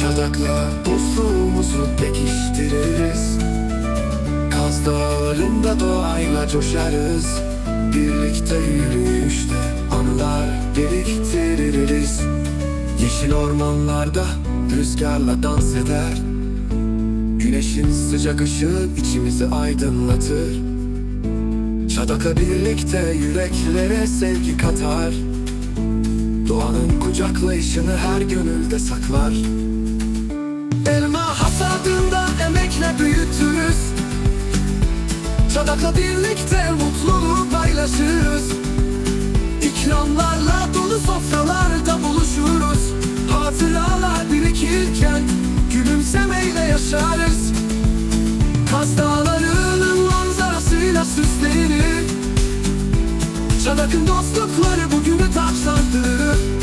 Çadakla dostluğumuzu pekiştiririz. Kaz Dağları'nda doğayla coşarız. Birlikte yürüyüşte anılar biriktiririz. Yeşil ormanlarda rüzgarla dans eder. Güneşin sıcak ışığı içimizi aydınlatır. Çadakla birlikte yüreklere sevgi katar Doğanın kucaklayışını her gönülde saklar. Elma hasadında emekle büyütürüz. Çadakla birlikte mutluluğu paylaşırız. İkramlarla dolu sofralarda buluşuruz. Hatıralar birikirken gülümsemeyle yaşarız. Kaz Dağları'nın manzarasıyla süslenir Çadak'ın dostlukları bugünü taçlandırır